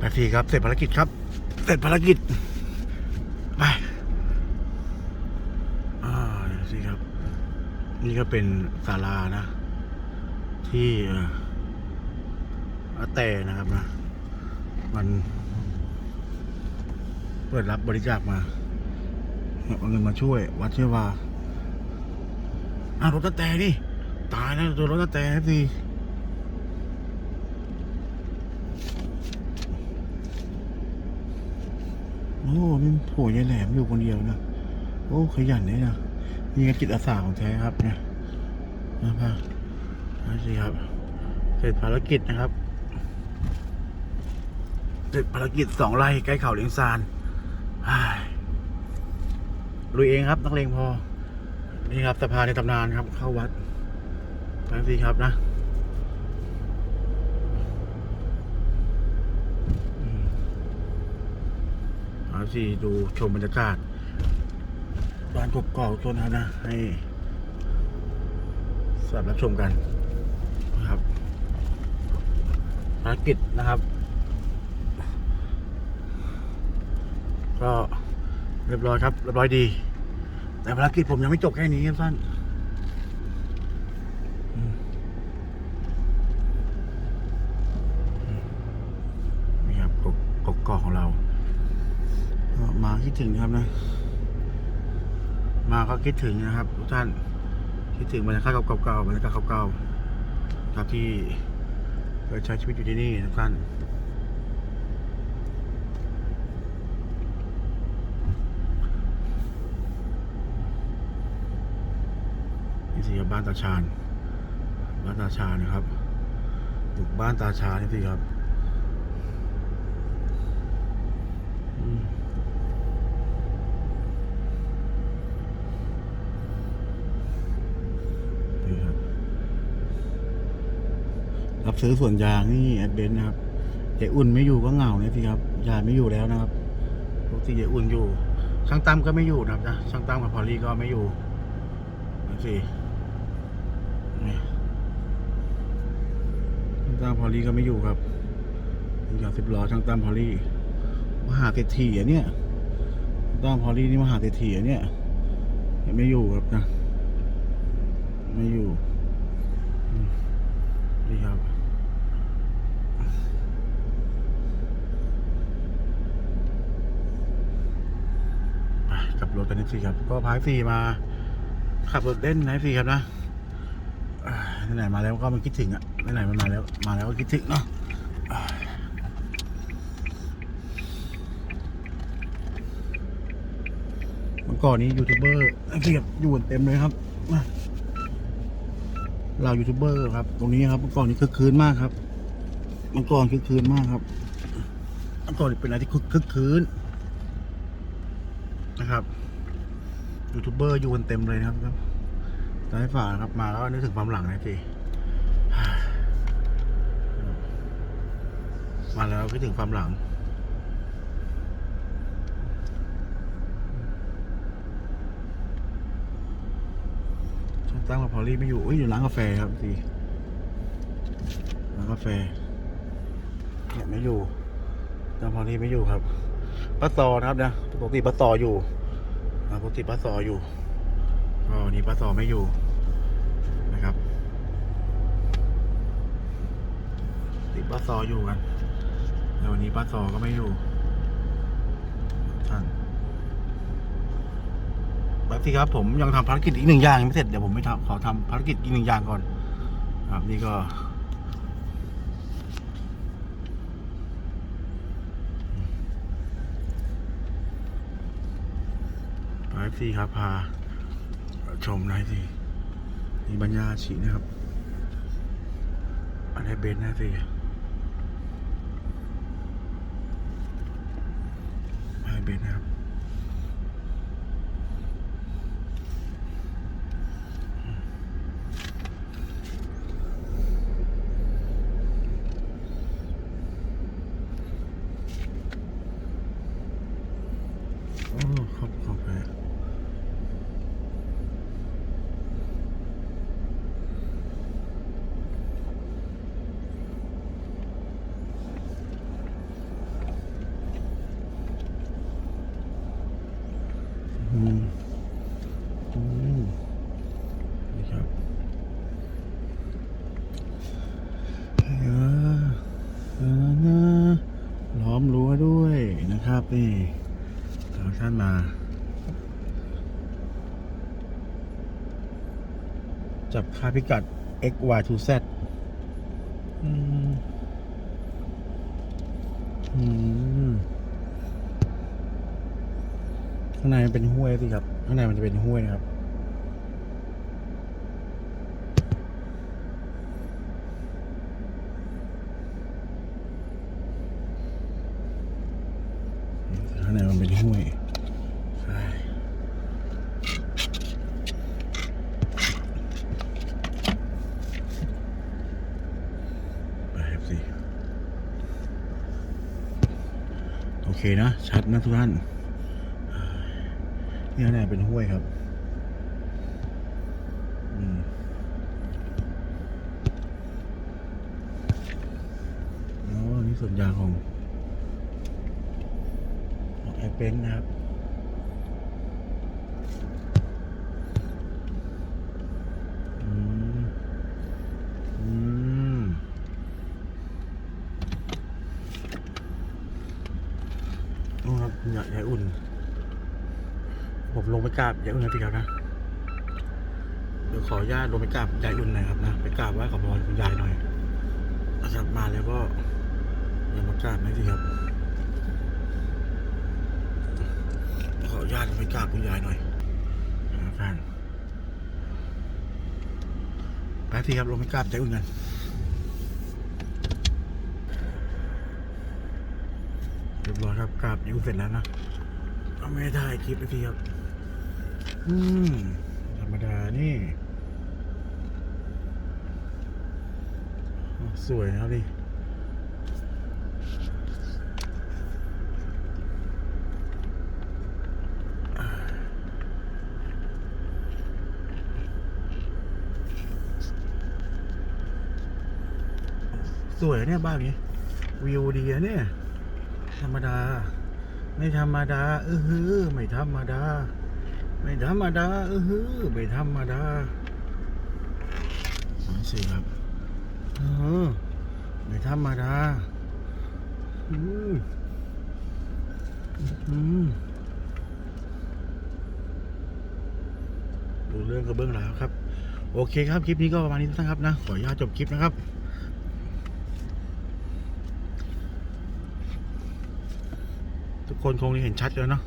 แปดสี่ครับ เสร็จภารกิจครับ เสร็จภารกิจ ไปอ่าเดี๋ยวสิครับ นี่ก็เป็นศาลานะ ที่อาแต่นะครับนะ มัน เปิดรับบริจาคมาเอาเงินมาช่วย วัดเชื่อว่าอ้ารถตะแต่นี่ ตายแล้วตัวรถตะแต่สิ โอ้นี่โผล่ยายแหลมอยู่คนเดียวนะ โอ้ ขยันเนี่ยนะนี่ก็จิตอาสาของแท้ครับเนี่ยนะครับนั่นสิครับ เสร็จภารกิจนะครับ เสร็จภารกิจสองไร่ใกล้เขาเลียงซานอ้ายลุยเองครับ นักเลงพอ นี่ครับสะพานในตำนานครับ เข้าวัดไปสิครับนะอืมเอาสิดูชมบรรยากาศบ้านกกอกต้นนะครับนะ ให้สำหรับรับชมกันนะครับภารกิจนะครับ ก็เรียบร้อยครับเรียบร้อยดี แต่ภารกิจผมยังไม่จบแค่นี้ครับท่านนี่ครับกกกกอกของเรา มาคิดถึงนะครับนะ มาก็คิดถึงนะครับทุกท่านคิดถึงบรรยากาศเก่าๆบรรยากาศเก่าๆครับที่เคยใช้ชีวิตอยู่ที่นี่ทุกท่านนี่สิครับบ้านตาชาญบ้านตาชาญนะครับบุกบ้านตาชาญนี่สิครับอืมนี่ครับ รับซื้อส่วนยางนี่แอดเบนนะครับยายอุ่นไม่อยู่ก็เหงาเนี่ยสิครับยายไม่อยู่แล้วนะครับปกติยายอุ่นอยู่ ช่างตั้มก็ไม่อยู่นะครับนะช่างตั้มกับพอลลี่ก็ไม่อยู่นั่นสิช่างตั้มพอลลี่ก็ไม่อยู่ครับอย่างสิบล้อช่างตั้มพอลลี่มหาเศรษฐีอะเนี่ยช่างตั้มพอลลี่นี่มหาเศรษฐีอะเนี่ยยังไม่อยู่ครับนะ ไม่อยู่นี่ครับ ไป กับรถกันนิดสิครับ ก็พายสี่มา ขับรถเล่นนะสี่ครับนะไหนมาแล้วก็มันคิดถึงอะไหนมันมาแล้วมาแล้วก็คิดถึงเนาะเมื่อก่อนนี้ยูทูบเบอร์เสียบอยู่เต็มเลยครับเรายูทูบเบอร์ครับ ตรงนี้ครับเมื่อก่อนนี้คึกคืนมากครับเมื่อก่อนคึกคืนมากครับเมื่อก่อนเป็นอะไรที่คึกคึกคืน นะครับยูทูบเบอร์อยู่กันเต็มเลยนะครับครับซ้ายฝาครับมาแล้วนึกถึงความหลังนะสิมาแล้วคิดถึงความหลังช่างตั้งกับพอลี่ไม่อยู่เอ้ยอยู่ร้านกาแฟครับสิร้านกาแฟเนี่ยไม่อยู่ตั้งพอลลี่ไม่อยู่ครับ ป้าตอนะครับนะปกติป้าตออยู่ปกติป้าซออยู่ก็วันนี้ป้าซอไม่อยู่นะครับ ติดป้าซออยู่กันแต่วันนี้ป้าซอก็ไม่อยู่ท่านแบบสิครับผมยังทำภารกิจอีกหนึ่งอย่างยังไม่เสร็จเดี๋ยวผมไม่ทำขอทำภารกิจอีกหนึ่งอย่างก่อน ครับนี่ก็ ไปสิครับพาชมหน่อยสินี่บรรยาชีนะครับ อันนี้เบนนะสิอันนี้เบนนะครับโนี่ครับล้อมรั้วด้วยนะครับนี่ทางท่านมา จับค่าพิกัด xy2z อืม อืม ข้างในมันเป็นห้วยสิครับ ข้างในมันจะเป็นห้วยนะครับ ข้างในมันเป็นห้วยไปสิโอเคนะ ชัดนะทุกท่าน นี่ข้างในเป็นห้วยครับอืมอ๋อนี่ส่วนยางของของไอเป็นนะครับ อืม อืม โอ้ครับคุณยายยายอุ่น ผมลงไปกราบยายอุ่นนะทีครับนะ เดี๋ยวขออนุญาตลงไปกราบยายอุ่นหน่อยครับนะ ไปกราบไหว้ขอพรคุณยายหน่อยนะครับมาแล้วก็ย่ามากราบนะทีครับขออนุญาตลงไปกราบคุณยายหน่อยนะครับท่านไปทีครับลงไปกราบใจอุ่นกันเรียบร้อยครับกราบยิ้วเสร็จแล้วนะไม่ได้คลิปไปทีครับ อืมธรรมดานี่ สวยนะดิสวยเนี่ยบ้านนี้ วิวดีอะเนี่ย ธรรมดา ไม่ธรรมดา เออฮือไม่ธรรมดา ไม่ธรรมดาเออฮือไม่ธรรมดาสองสี่ครับเออไม่ธรรมดาอืมอืมดูเรื่องกระเบื้องหลังครับ โอเคครับ คลิปนี้ก็ประมาณนี้นะครับนะ ขออนุญาตจบคลิปนะครับทุกคนคงเห็นชัดแล้วเนาะ